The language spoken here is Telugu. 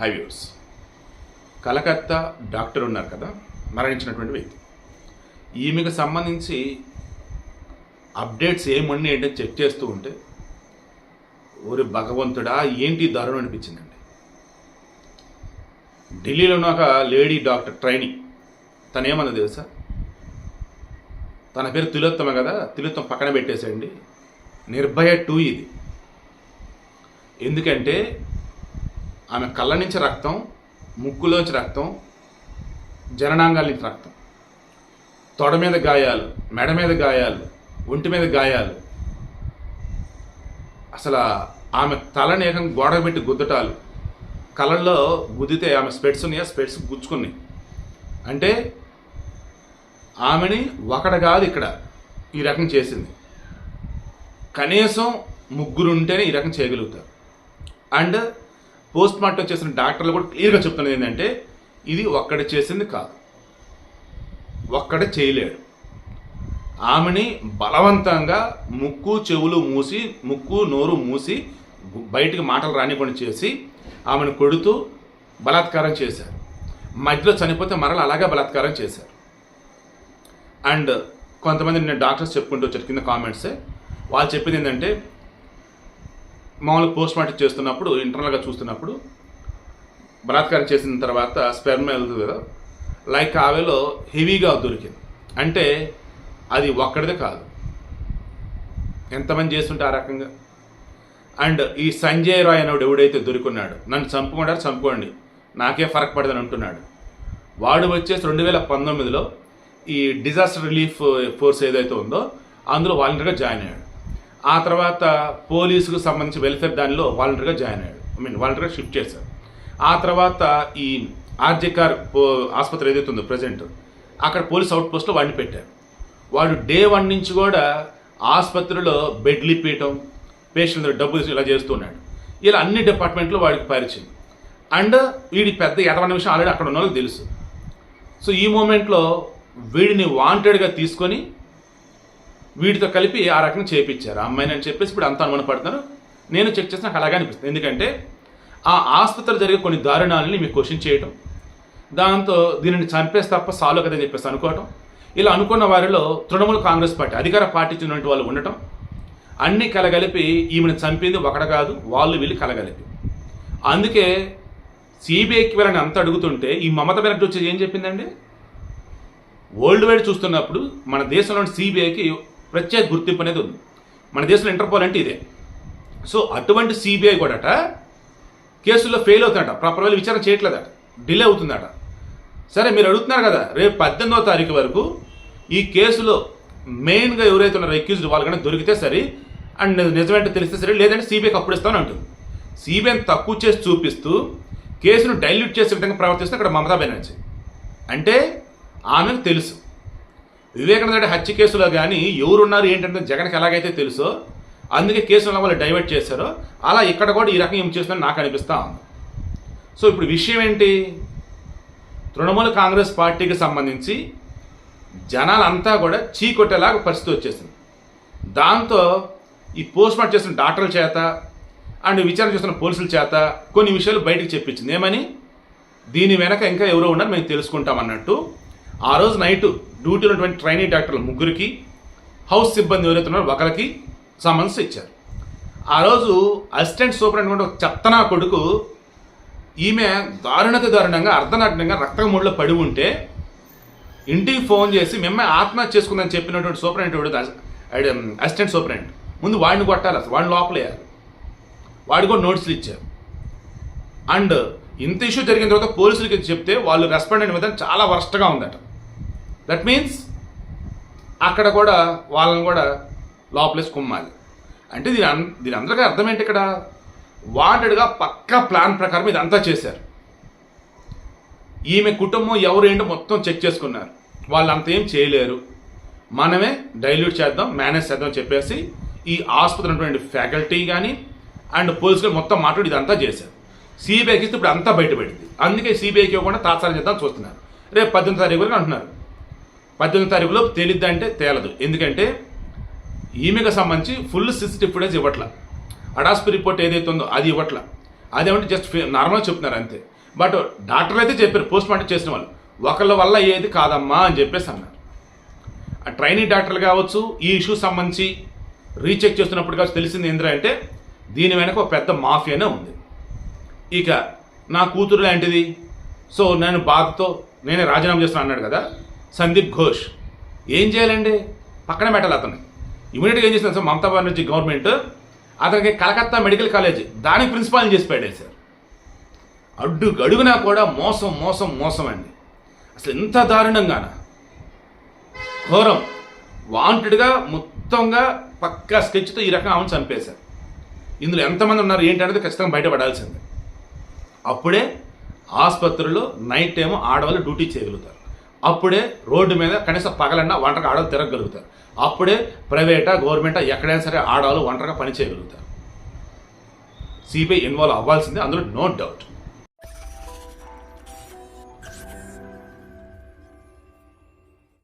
హైవ్యూస్ కలకత్తా డాక్టర్ ఉన్నారు కదా మరణించినటువంటి వ్యక్తి. ఈమెకు సంబంధించి అప్డేట్స్ ఏమున్నాయి ఏంటంటే చెక్ చేస్తూ ఉంటే ఊరి భగవంతుడా ఏంటి దారుణం అనిపించిందండి. ఢిల్లీలో ఉన్న ఒక లేడీ డాక్టర్ ట్రైనింగ్ తనేమన్నది తెలుసా? తన పేరు తిలోత్తమ కదా తిలోత్తమ పక్కన పెట్టేసేయండి. నిర్భయ టూ ఇది. ఎందుకంటే ఆమె కళ్ళ నుంచి రక్తం ముక్కులోంచి రక్తం జననాంగాల నుంచి రక్తం. తొడ మీద గాయాలు మెడ మీద గాయాలు ఒంటి మీద గాయాలు. అసలు ఆమె తలని ఏకం గోడ పెట్టి గుద్దటాలు కళ్ళల్లో గుద్దితే ఆమె స్పెట్స్ ఉన్నాయా? స్పెట్స్ గుచ్చుకున్నాయి. అంటే ఆమెని ఒకడ కాదు ఇక్కడ ఈ రకం చేసింది. కనీసం ముగ్గురుంటేనే ఈ రకం చేయగలుగుతారు. అండ్ పోస్ట్ మార్టం చేసిన డాక్టర్లు కూడా క్లియర్గా చెప్తున్నది ఏంటంటే ఇది ఒక్కడ చేసింది కాదు. ఒక్కడ చేయలేడు. ఆమెని బలవంతంగా ముక్కు చెవులు మూసి ముక్కు నోరు మూసి బయటికి మాటలు రానికుండా చేసి ఆమెను కొడుతూ బలాత్కారం చేశారు. మధ్యలో చనిపోతే మరలా అలాగే బలాత్కారం చేశారు. అండ్ కొంతమంది నేను డాక్టర్స్ చెప్పుకుంటూ వచ్చారు కింద కామెంట్సే. వాళ్ళు చెప్పింది ఏంటంటే మామూలుగా పోస్ట్ మార్టం చేస్తున్నప్పుడు ఇంటర్నల్గా చూస్తున్నప్పుడు బలాత్కారం చేసిన తర్వాత స్పెర్మ్ వెళ్తుంది కదా లైక్ ఆవేలో హెవీగా దొరికింది. అంటే అది ఒక్కడిదే కాదు. ఎంతమంది చేస్తుంటే ఆ రకంగా? అండ్ ఈ సంజయ్ రాయ్ అనేవాడు ఎవడైతే దొరికున్నాడు నన్ను చంపుకుంటారు చంపుకోండి నాకే ఫరక్ పడదని అంటున్నాడు. వాడు వచ్చేసి రెండు వేల పంతొమ్మిదిలో ఈ డిజాస్టర్ రిలీఫ్ ఫోర్స్ ఏదైతే ఉందో అందులో వాలంటీర్గా జాయిన్ అయ్యాడు. ఆ తర్వాత పోలీసుకు సంబంధించి వెల్ఫేర్ దానిలో వాలంటీర్గా జాయిన్ అయ్యాడు. ఐ మీన్ వాలంటీర్గా షిఫ్ట్ చేశాడు. ఆ తర్వాత ఈ ఆర్జేకార్ పో ఆసుపత్రి ఏదైతే ఉందో ప్రజెంట్ అక్కడ పోలీస్ అవుట్ పోస్ట్లో వాడిని పెట్టారు. వాడు డే వన్ నుంచి కూడా ఆసుపత్రిలో బెడ్లు ఇప్పేయటం పేషెంట్ డబ్బులు ఇలా చేస్తున్నాడు ఇలా అన్ని డిపార్ట్మెంట్లో వాడికి పరిచయం. అండ్ వీడి పెద్ద ఎదవన్న విషయం ఆల్రెడీ అక్కడ ఉన్న వాళ్ళకి తెలుసు. సో ఈ మూమెంట్లో వీడిని వాంటెడ్గా తీసుకొని వీటితో కలిపి ఆ రకంగా చేయించారు అమ్మాయిని అని చెప్పేసి ఇప్పుడు అంత అనుమాన పడుతున్నారు. నేను చెక్ చేసి నాకు అలాగే అనిపిస్తుంది. ఎందుకంటే ఆ ఆసుపత్రిలో జరిగే కొన్ని దారుణాలని మీకు క్వశ్చన్ చేయటం దాంతో దీనిని చంపేసి తప్ప సాల్వ్ కదని చెప్పేసి అనుకోవటం ఇలా అనుకున్న వారిలో తృణమూల కాంగ్రెస్ పార్టీ అధికార పార్టీ చెందినటువంటి వాళ్ళు ఉండటం అన్ని కలగలిపి ఈమెను చంపింది ఒకటి కాదు వాళ్ళు వీళ్ళు కలగలిపి. అందుకే సిబిఐకి వెళ్ళని అంత అడుగుతుంటే ఈ మమత బెనర్జీ వచ్చి ఏం చెప్పిందండి? వరల్డ్ వైడ్ చూస్తున్నప్పుడు మన దేశంలోని సిబిఐకి ప్రత్యేక గుర్తింపు అనేది ఉంది. మన దేశంలో ఇంటర్పోల్ అంటే ఇదే. సో అటువంటి సిబిఐ కూడాట కేసుల్లో ఫెయిల్ అవుతుందట. ప్రాపర్ వేలు విచారణ చేయట్లేదట. డిలే అవుతుందట. సరే మీరు అడుగుతున్నారు కదా రేపు పద్దెనిమిదవ తారీఖు వరకు ఈ కేసులో మెయిన్గా ఎవరైతే ఉన్నారో ఎక్యూజ్డ్ వాళ్ళు కానీ దొరికితే సరే అండ్ నిజమేంటో తెలిస్తే సరే లేదంటే సిబిఐకి అప్పుడు ఇస్తామని అంటుంది. సిబిఐని తక్కువ చేసి చూపిస్తూ కేసును డైల్యూట్ చేసే విధంగా ప్రవర్తిస్తుంది అక్కడ మమతా బెనర్జీ. అంటే ఆమెకు తెలుసు. వివేకానంద రెడ్డి హత్య కేసులో కానీ ఎవరున్నారు ఏంటంటే జగన్కి ఎలాగైతే తెలుసో అందుకే కేసులను వాళ్ళు డైవర్ట్ చేశారో అలా ఇక్కడ కూడా ఈ రకం ఏం చేస్తుందని నాకు అనిపిస్తూ ఉంది. సో ఇప్పుడు విషయం ఏంటి? తృణమూల కాంగ్రెస్ పార్టీకి సంబంధించి జనాలంతా కూడా చీకొట్టేలాగా పరిస్థితి వచ్చేసింది. దాంతో ఈ పోస్ట్ మార్టం చేసిన డాక్టర్ల చేత అండ్ విచారణ చేస్తున్న పోలీసుల చేత కొన్ని విషయాలు బయటకు చెప్పించింది. ఏమని? దీని వెనక ఇంకా ఎవరో ఉన్నారు మేము తెలుసుకుంటాం అన్నట్టు. ఆ రోజు నైట్ డ్యూటీలో ఉన్నటువంటి ట్రైనీ డాక్టర్లు ముగ్గురికి హౌస్ సిబ్బంది ఎవరైతే ఒకరికి సమన్స్ ఇచ్చారు. ఆ రోజు అసిస్టెంట్ సూపరింటెండెంట్ ఒక చెత్తనా కొడుకు ఈమె దారుణత దారుణంగా అర్ధనగ్నంగా రక్తమూడిలో పడి ఉంటే ఇంటికి ఫోన్ చేసి మిమ్మల్ని ఆత్మహత్య చేసుకుందని చెప్పినటువంటి సూపరింటెండెంట్ అసిస్టెంట్ సూపరింటెండెంట్. ముందు వాడిని కొట్టాలి అసలు వాడిని లోపలేయాలి వాడి కూడా నోట్స్లు ఇచ్చారు. అండ్ ఇంత ఇష్యూ జరిగిన తర్వాత పోలీసులకి చెప్తే వాళ్ళు రెస్పాండ్ అయిన విధానం చాలా వరస్ట్గా ఉందట. దట్ మీన్స్ అక్కడ కూడా వాళ్ళని కూడా లోపలేసి కుమ్మాలి. అంటే దీని అన్ దీని అందరికీ అర్థం ఏంటి ఇక్కడ? వాంటెడ్గా పక్కా ప్లాన్ ప్రకారం ఇదంతా చేశారు. ఈమె కుటుంబం ఎవరు ఏంటో మొత్తం చెక్ చేసుకున్నారు. వాళ్ళు అంత ఏం చేయలేరు. మనమే డైల్యూట్ చేద్దాం మేనేజ్ చేద్దాం చెప్పేసి ఈ ఆసుపత్రి ఉన్నటువంటి ఫ్యాకల్టీ కానీ అండ్ పోలీసులు మొత్తం మాట్లాడి ఇదంతా చేశారు. సిబిఐకి ఇస్తే ఇప్పుడు అంతా బయటపెట్టింది అందుకే సిబిఐకి ఇవ్వకుండా తాత్సారం చేద్దాం చూస్తున్నారు. రేపు పద్దెనిమిది తారీఖు వరకు అంటున్నారు. పద్దెనిమిది తారీఖులో తేలిద్ది అంటే తేలదు. ఎందుకంటే ఈమెకు సంబంధించి ఫుల్ సిసిటివ్ ఫుటేజ్ ఇవ్వట్ల. అడాస్పి రిపోర్ట్ ఏదైతే ఉందో అది ఇవ్వట్ల. అదేమంటే జస్ట్ నార్మల్గా చెప్తున్నారు అంతే. బట్ డాక్టర్లు అయితే చెప్పారు పోస్ట్ మార్టం చేసిన వాళ్ళు. ఒకళ్ళ వల్ల ఏది కాదమ్మా అని చెప్పేసి అన్నారు. ఆ ట్రైనింగ్ డాక్టర్లు కావచ్చు ఈ ఇష్యూ సంబంధించి రీచెక్ చేస్తున్నప్పుడు కావచ్చు తెలిసింది ఏంద్రా అంటే దీని వెనక ఒక పెద్ద మాఫియానే ఉంది. ఇక నా కూతురు లాంటిది. సో నేను బాధతో నేనే రాజీనామా చేస్తాను అన్నాడు కదా. సందీప్ ఘోష్. ఏం చేయాలండి? పక్కన పెట్టాలి అతను ఇమీడియట్గా ఏం చేసినా సార్? మమతా బెనర్జీ గవర్నమెంట్ అతనికి కలకత్తా మెడికల్ కాలేజ్ దానికి ప్రిన్సిపాల్ని చేసి పెట్టేశారు అడ్డు గడుగునా కూడా మోసం మోసం మోసం అండి. అసలు ఇంత దారుణంగాన? ఘోరం. వాంటెడ్గా మొత్తంగా పక్కా స్కెచ్తో ఈ రకం ఆమెను చంపేశారు. ఇందులో ఎంతమంది ఉన్నారు ఏంటనేది ఖచ్చితంగా బయటపడాల్సిందే. అప్పుడే ఆసుపత్రిలో నైట్ టైం ఆడవాళ్ళు డ్యూటీ చేయగలుగుతారు. అప్పుడే రోడ్డు మీద కనీసం పగలన్నా ఒంటరిగా ఆడవాళ్ళు తిరగగలుగుతారు. అప్పుడే ప్రైవేటా గవర్నమెంటా ఎక్కడైనా సరే ఆడవాళ్ళు ఒంటరిగా పని చేయగలుగుతారు. సిబిఐ ఇన్వాల్వ్ అవ్వాల్సిందే అందులో నో డౌట్.